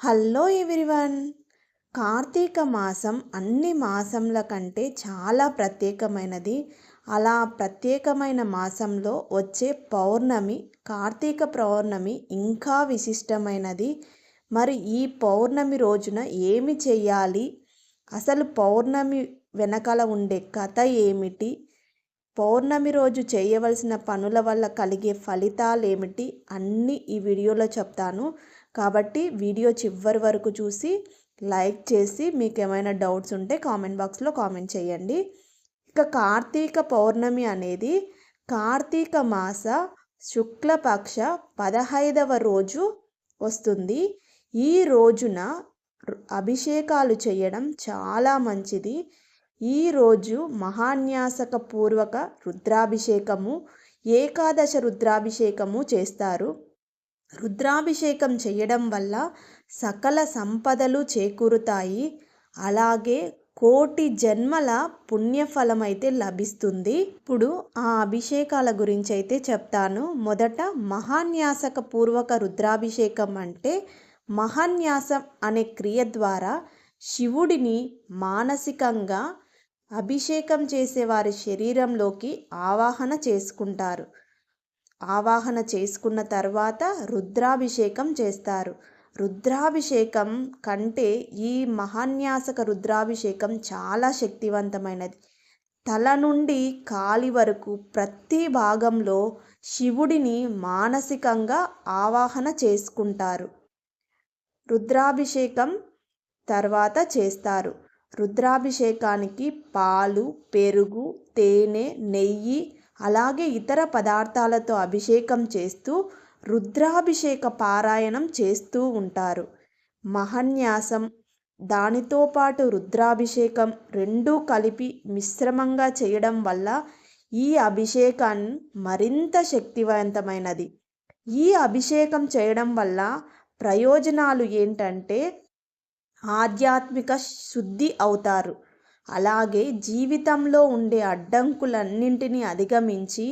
Hello everyone. Karthika మాసం అన్ని మాసంల కంటే చాలా ప్రత్యేకమైనది. అలా ప్రత్యేకమైన మాసంలో వచ్చే పౌర్ణమి కార్తీక పౌర్ణమి ఇంకా విశిష్టమైనది. మరి ఈ పౌర్ణమి రోజున ఏమి చేయాలి అసలు పౌర్ణమి వెనకాల ఉండే కథ ఏమిటి? పౌర్ణమి రోజు చేయవలసిన పనుల వల్ల కలిగే ఫలితాలు ఏమిటి అన్నీ ఈ వీడియోలో చెప్తాను. కాబట్టి వీడియో చివరి వరకు చూసి లైక్ చేసి మీకు ఏమైనా డౌట్స్ ఉంటే కామెంట్ బాక్స్లో కామెంట్ చేయండి. ఇక కార్తీక పౌర్ణమి అనేది కార్తీక మాస శుక్లపక్ష పదహైదవ రోజు వస్తుంది. ఈ రోజున అభిషేకాలు చేయడం చాలా మంచిది. ఈరోజు మహాన్యాసక పూర్వక రుద్రాభిషేకము ఏకాదశ రుద్రాభిషేకము చేస్తారు. రుద్రాభిషేకం చేయడం వల్ల సకల సంపదలు చేకూరుతాయి. అలాగే కోటి జన్మల పుణ్యఫలం అయితే లభిస్తుంది. ఇప్పుడు ఆ అభిషేకాల గురించి అయితే చెప్తాను. మొదట మహాన్యాసక పూర్వక రుద్రాభిషేకం అంటే మహాన్యాసం అనే క్రియ ద్వారా శివుడిని మానసికంగా అభిషేకం చేసే వారి శరీరంలోకి ఆవాహన చేసుకుంటారు. ఆవాహన చేసుకున్న తర్వాత రుద్రాభిషేకం చేస్తారు. రుద్రాభిషేకం కంటే ఈ మహాన్యాసక రుద్రాభిషేకం చాలా శక్తివంతమైనది. తల నుండి కాలి వరకు ప్రతి భాగంలో శివుడిని మానసికంగా ఆవాహన చేసుకుంటారు. రుద్రాభిషేకం తర్వాత చేస్తారు. రుద్రాభిషేకానికి పాలు పెరుగు తేనె నెయ్యి అలాగే ఇతర పదార్థాలతో అభిషేకం చేస్తూ రుద్రాభిషేక పారాయణం చేస్తూ ఉంటారు. మహన్యాసం దానితో పాటు రుద్రాభిషేకం రెండూ కలిపి మిశ్రమంగా చేయడం వల్ల ఈ అభిషేకం మరింత శక్తివంతమైనది. ఈ అభిషేకం చేయడం వల్ల ప్రయోజనాలు ఏంటంటే ఆధ్యాత్మిక శుద్ధి అవుతారు. అలాగే జీవితంలో ఉండే అడ్డంకులన్నింటినీ అధిగమించి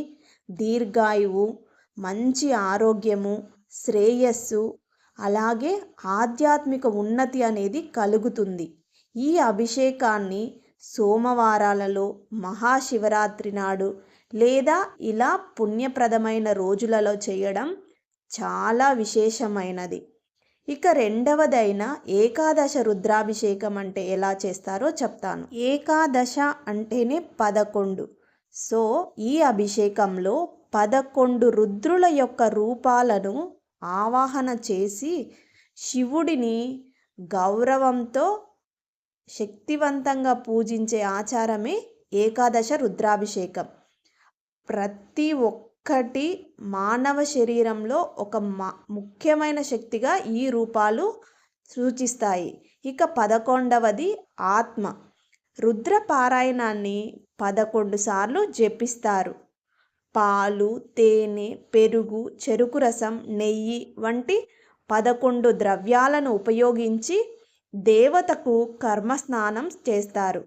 దీర్ఘాయువు మంచి ఆరోగ్యము శ్రేయస్సు అలాగే ఆధ్యాత్మిక ఉన్నతి అనేది కలుగుతుంది. ఈ అభిషేకాన్ని సోమవారాలలో మహాశివరాత్రి నాడు లేదా ఇలా పుణ్యప్రదమైన రోజులలో చేయడం చాలా విశేషమైనది. ఇక రెండవదైన ఏకాదశ రుద్రాభిషేకం అంటే ఎలా చేస్తారో చెప్తాను. ఏకాదశ అంటేనే పదకొండు. సో ఈ అభిషేకంలో పదకొండు రుద్రుల యొక్క రూపాలను ఆవాహన చేసి శివుడిని గౌరవంతో శక్తివంతంగా పూజించే ఆచారమే ఏకాదశ రుద్రాభిషేకం. ప్రతి ఒక్క ఒక్కటి మానవ శరీరంలో ఒక ముఖ్యమైన శక్తిగా ఈ రూపాలు సూచిస్తాయి. ఇక పదకొండవది ఆత్మ. రుద్ర పారాయణాన్ని పదకొండు సార్లు జపిస్తారు. పాలు తేనె పెరుగు చెరుకు రసం నెయ్యి వంటి పదకొండు ద్రవ్యాలను ఉపయోగించి దేవతకు కర్మస్నానం చేస్తారు.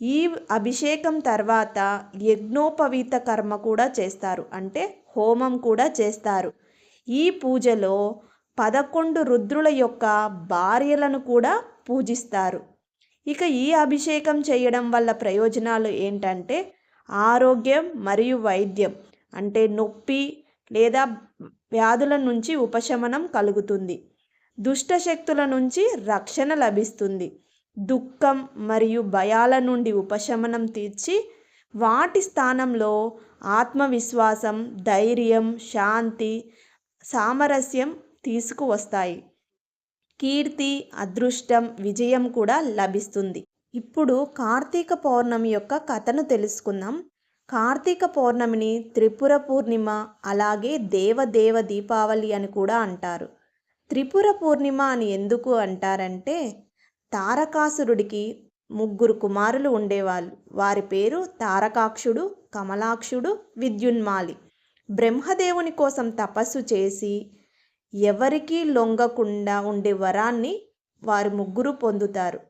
ఈ అభిషేకం తర్వాత యజ్ఞోపవీత కర్మ కూడా చేస్తారు. అంటే హోమం కూడా చేస్తారు. ఈ పూజలో పదకొండు రుద్రుల యొక్క భార్యలను కూడా పూజిస్తారు. ఇక ఈ అభిషేకం చేయడం వల్ల ప్రయోజనాలు ఏంటంటే ఆరోగ్యం మరియు వైద్యం. అంటే నొప్పి లేదా వ్యాధుల నుంచి ఉపశమనం కలుగుతుంది. దుష్టశక్తుల నుంచి రక్షణ లభిస్తుంది. దుఃఖం మరియు భయాల నుండి ఉపశమనం తీర్చి వాటి స్థానంలో ఆత్మవిశ్వాసం ధైర్యం శాంతి సామరస్యం తీసుకువస్తాయి. కీర్తి అదృష్టం విజయం కూడా లభిస్తుంది. ఇప్పుడు కార్తీక పౌర్ణమి యొక్క కథను తెలుసుకుందాం. కార్తీక పౌర్ణమిని త్రిపుర పూర్ణిమ అలాగే దేవదేవ దీపావళి అని కూడా అంటారు. త్రిపుర పూర్ణిమ అని ఎందుకు అంటారంటే తారకాసురుడికి ముగ్గురు కుమారులు ఉండేవాళ్ళు. వారి పేరు తారకాక్షుడు కమలాక్షుడు విద్యున్మాలి. బ్రహ్మదేవుని కోసం తపస్సు చేసి ఎవరికీ లొంగకుండా ఉండే వరాన్ని వారి ముగ్గురు పొందుతారు.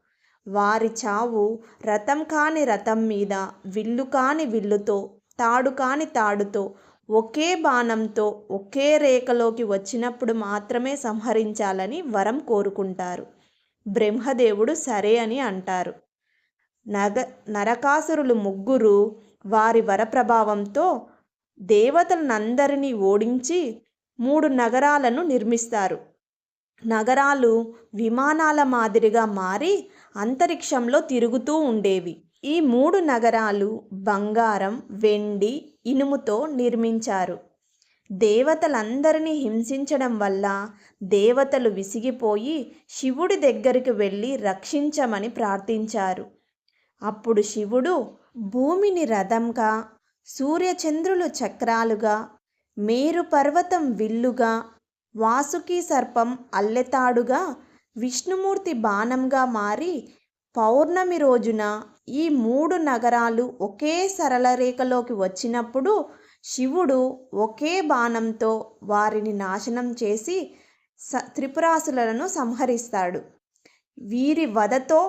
వారి చావు రథం కాని రథం మీద విల్లు కాని విల్లుతో తాడు కాని తాడుతో ఒకే బాణంతో ఒకే రేఖలోకి వచ్చినప్పుడు మాత్రమే సంహరించాలని వరం కోరుకుంటారు. బ్రహ్మదేవుడు సరే అని అంటారు. నగ నరకాసురులు ముగ్గురు వారి వరప్రభావంతో దేవతలనందరినీ ఓడించి మూడు నగరాలను నిర్మిస్తారు. నగరాలు విమానాల మాదిరిగా మారి అంతరిక్షంలో తిరుగుతూ ఉండేవి. ఈ మూడు నగరాలు బంగారం వెండి ఇనుముతో నిర్మించారు. దేవతలందరినీ హింసించడం వల్ల దేవతలు విసిగిపోయి శివుడి దగ్గరికి వెళ్ళి రక్షించమని ప్రార్థించారు. అప్పుడు శివుడు భూమిని రథంగా సూర్యచంద్రులు చక్రాలుగా మేరు పర్వతం విల్లుగా వాసుకి సర్పం అల్లెతాడుగా విష్ణుమూర్తి బాణంగా మారి పౌర్ణమి రోజున ఈ మూడు నగరాలు ఒకే సరళ రేఖలోకి వచ్చినప్పుడు శివుడు ఒకే బాణంతో వారిని నాశనం చేసి స త్రిపురాసులను సంహరిస్తాడు. వీరి వధతో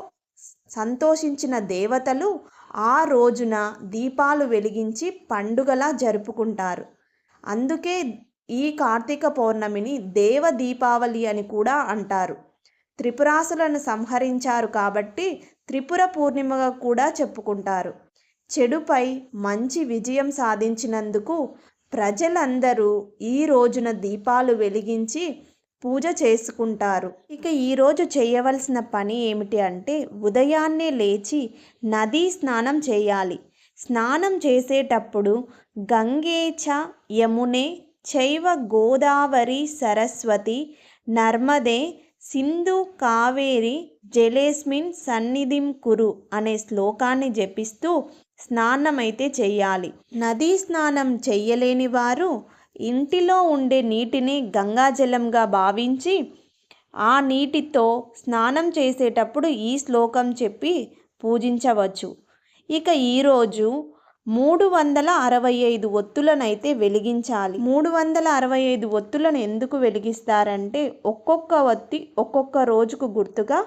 సంతోషించిన దేవతలు ఆ రోజున దీపాలు వెలిగించి పండుగలా జరుపుకుంటారు. అందుకే ఈ కార్తీక పౌర్ణమిని దేవ దీపావళి అని కూడా అంటారు. త్రిపురాసులను సంహరించారు కాబట్టి త్రిపుర పూర్ణిమగా కూడా చెప్పుకుంటారు. చెడుపై మంచి విజయం సాధించినందుకు ప్రజలందరూ ఈ రోజున దీపాలు వెలిగించి పూజ చేసుకుంటారు. ఇక ఈరోజు చేయవలసిన పని ఏమిటి అంటే ఉదయాన్నే లేచి నదీ స్నానం చేయాలి. స్నానం చేసేటప్పుడు గంగేచ యమునే చైవ గోదావరి సరస్వతి నర్మదే సింధు కావేరి జలేస్మిన్ సన్నిధిం కురు అనే శ్లోకాన్ని జపిస్తూ స్నానం అయితే చెయ్యాలి. నదీ స్నానం చెయ్యలేని వారు ఇంటిలో ఉండే నీటిని గంగాజలంగా భావించి ఆ నీటితో స్నానం చేసేటప్పుడు ఈ శ్లోకం చెప్పి పూజించవచ్చు. ఇక ఈరోజు మూడు వందల అరవై ఐదు ఒత్తులనైతే వెలిగించాలి. మూడు వందల అరవై ఐదు ఒత్తులను ఎందుకు వెలిగిస్తారంటే ఒక్కొక్క ఒత్తి ఒక్కొక్క రోజుకు గుర్తుగా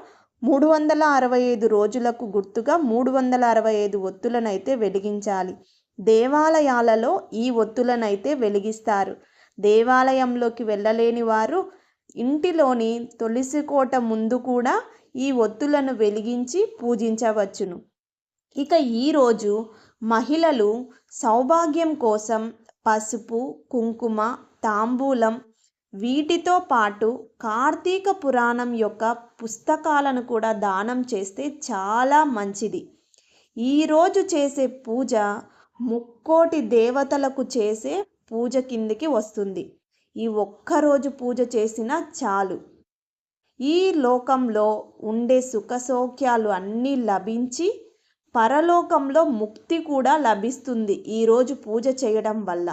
మూడు వందల అరవై ఐదు రోజులకు గుర్తుగా మూడు వందల అరవై ఐదు ఒత్తులనైతే వెలిగించాలి. దేవాలయాలలో ఈ ఒత్తులనైతే వెలిగిస్తారు. దేవాలయంలోకి వెళ్ళలేని వారు ఇంటిలోని తులసి కోట ముందు కూడా ఈ ఒత్తులను వెలిగించి పూజించవచ్చును. ఇక ఈరోజు మహిళలు సౌభాగ్యం కోసం పసుపు కుంకుమ తాంబూలం వీటితో పాటు కార్తీక పురాణం యొక్క పుస్తకాలను కూడా దానం చేస్తే చాలా మంచిది. ఈరోజు చేసే పూజ ముక్కోటి దేవతలకు చేసే పూజ కిందికి వస్తుంది. ఈ ఒక్కరోజు పూజ చేసినా చాలు. ఈ లోకంలో ఉండే సుఖసౌఖ్యాలు అన్నీ లభించి పరలోకంలో ముక్తి కూడా లభిస్తుంది ఈరోజు పూజ చేయడం వల్ల.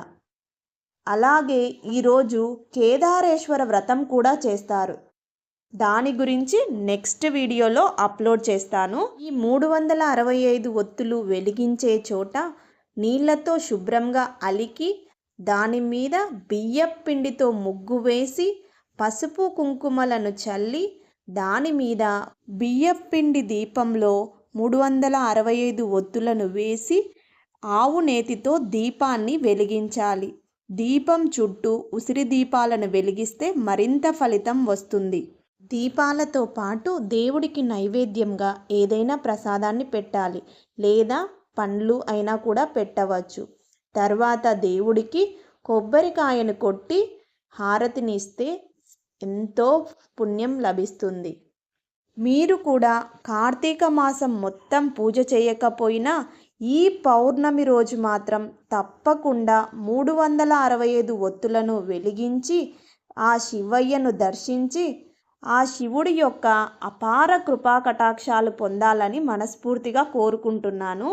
అలాగే ఈరోజు కేదారేశ్వర వ్రతం కూడా చేస్తారు. దాని గురించి నెక్స్ట్ వీడియోలో అప్లోడ్ చేస్తాను. ఈ మూడు వందల అరవై ఐదు ఒత్తులు వెలిగించే చోట నీళ్ళతో శుభ్రంగా అలికి దాని మీద బియ్యపిండితో ముగ్గు వేసి పసుపు కుంకుమలను చల్లి దాని మీద బియ్యపిండి దీపంలో మూడు వందల అరవై ఐదు ఒత్తులను వేసి ఆవు నేతితో దీపాన్ని వెలిగించాలి. దీపం చుట్టూ ఉసిరి దీపాలను వెలిగిస్తే మరింత ఫలితం వస్తుంది. దీపాలతో పాటు దేవుడికి నైవేద్యంగా ఏదైనా ప్రసాదాన్ని పెట్టాలి లేదా పండ్లు అయినా కూడా పెట్టవచ్చు. తర్వాత దేవుడికి కొబ్బరికాయను కొట్టి హారతిని ఇస్తే ఎంతో పుణ్యం లభిస్తుంది. మీరు కూడా కార్తీక మాసం మొత్తం పూజ చేయకపోయినా ఈ పౌర్ణమి రోజు మాత్రం తప్పకుండా మూడు వందల అరవై ఐదు ఒత్తులను వెలిగించి ఆ శివయ్యను దర్శించి ఆ శివుడి యొక్క అపార కృపా కటాక్షాలు పొందాలని మనస్ఫూర్తిగా కోరుకుంటున్నాను.